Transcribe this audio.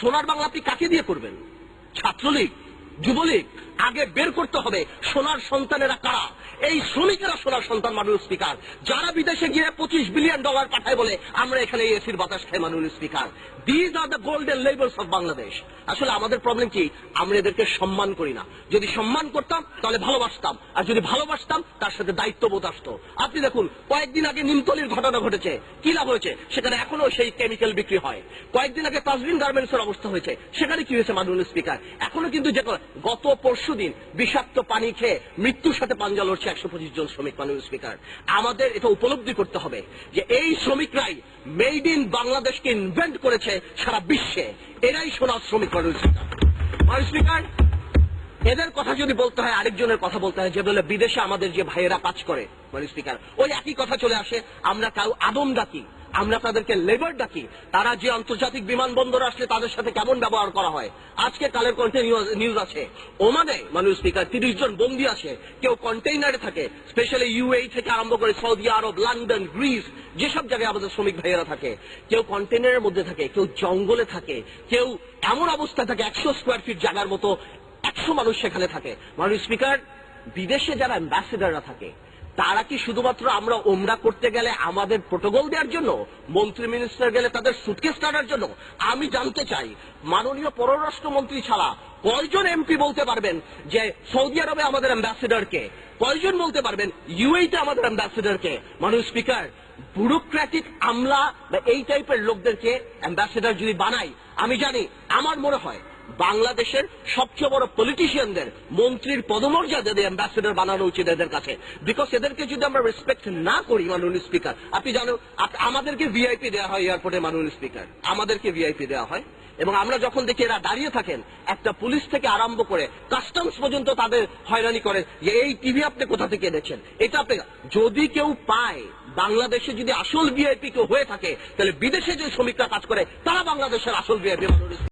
সোনার বাংলা আপনি কাকে দিয়ে করবেন? ছাত্রলীগ? যুবলীগ? আগে বের করতে হবে সোনার সন্তানেরা কারা? এই শ্রমিকেরা সোনার সন্তান, মাননীয় স্পিকার। যারা বিদেশে গিয়ে পঁচিশ বিলিয়ন ডলার পাঠায় বলে, আমরা এখানে এসির বাতাস খাই, মাননীয় speaker. These are the golden labours of Bangladesh আসলে আমাদের প্রবলেম কি? আমরা এদেরকে সম্মান করি না। যদি সম্মান করতাম, তাহলে ভালোবাসতাম। আর যদি ভালোবাসতাম, তার সাথে দায়িত্ববোধ আসতো। আপনি দেখুন, কয়েকদিন আগে নিমতলির ঘটনা ঘটেছে। কি লাভ হয়েছে? সেখানে এখনও সেই কেমিক্যাল বিক্রি হয়। কয়েকদিন আগে তাজরিন গার্মেন্টস এর অবস্থা হয়েছে। সেখানে কি হয়েছে, মাননীয় স্পিকার? এখনও কিন্তু যে গত পরশু দিন বিষাক্ত পানি খেয়ে মৃত্যুর সাথে পাঞ্জা লড়ছে একশো পঁচিশ জন শ্রমিক, মাননীয় স্পিকার। আমাদের এটা উপলব্ধি করতে হবে যে এই শ্রমিকরাই মেড ইন বাংলাদেশকে ইনভেন্ট করেছে সারা বিশ্বে। এরাই সোনার শ্রমিক, মাননীয় স্পিকার। স্পিকার, এদের কথা যদি বলতে হয়, আরেকজনের কথা বলতে হয়, যে বলে বিদেশে আমাদের যে ভাইয়েরা কাজ করে মানে স্পিকার, ওই একই কথা চলে আসে, আমরা কাউ আদম ডাকি আমরা তাদেরকে লেবার ডাকি, তারা যে আন্তর্জাতিক বিমানবন্দর আসলে তাদের সাথে কেমন ব্যবহার করা হয়? আজকে কালের কন্টে নিউজ আছে। ওমানে মানুষ স্পিকার তিরিশ জন বন্দি আছে কেউ কন্টেইনারে থাকে স্পেশালি ইউএই থেকে আরম্ভ করে সৌদি আরব, লন্ডন, গ্রিস, যেসব জায়গায় আমাদের শ্রমিক ভাইয়েরা থাকে, কেউ কন্টেইনারের মধ্যে থাকে, কেউ জঙ্গলে থাকে, কেউ এমন অবস্থায় থাকে একশো স্কোয়ার ফিট জায়গার মতো, একশো মানুষ সেখানে থাকে। মানুষ স্পিকার বিদেশে যারা অ্যাম্বাসেডাররা থাকে তারা কি শুধুমাত্র আমরা ওমরা করতে গেলে আমাদের প্রোটোকল দেওয়ার জন্য? মন্ত্রী মিনিস্টার গেলে তাদের সুটকেস টানার জন্য? আমি জানতে চাই, মাননীয় পররাষ্ট্রমন্ত্রী ছাড়া কয়জন এমপি বলতে পারবেন যে সৌদি আরবে আমাদের অ্যাম্বাসেডারকে কয়জন বলতে পারবেন ইউএইতে আমাদের অ্যাম্বাসেডারকে মাননীয় স্পিকার ব্যুরোক্র্যাটিক আমলা বা এই টাইপের লোকদেরকে অ্যাম্বাসেডার যদি বানাই, আমি জানি, আমার মনে হয় বাংলাদেশের সবচেয়ে বড় পলিটিশিয়ানদের মন্ত্রীর পদমর্যাদা দিয়ে অ্যাম্বাসেডর বানানো উচিত এদের কাছে। বিকজ এদেরকে যদি আমরা রেসপেক্ট না করি মাননীয় স্পিকার আপনি জানো আমাদেরকে ভিআইপি দেওয়া হয় এয়ারপোর্টে মাননীয় স্পিকার আমাদেরকে ভিআইপি দেওয়া হয়। এবং আমরা যখন দেখি এরা দাঁড়িয়ে থাকেন, একটা পুলিশ থেকে আরম্ভ করে কাস্টমস পর্যন্ত তাদের হয়রানি করে যে, এই টিভি আপনি কোথা থেকে এনেছেন? এটা আপনি যদি কেউ পায়, বাংলাদেশে যদি আসল ভিআইপি কেউ হয়ে থাকে, তাহলে বিদেশে যে শ্রমিকরা কাজ করে, তারা বাংলাদেশের আসল ভিআইপি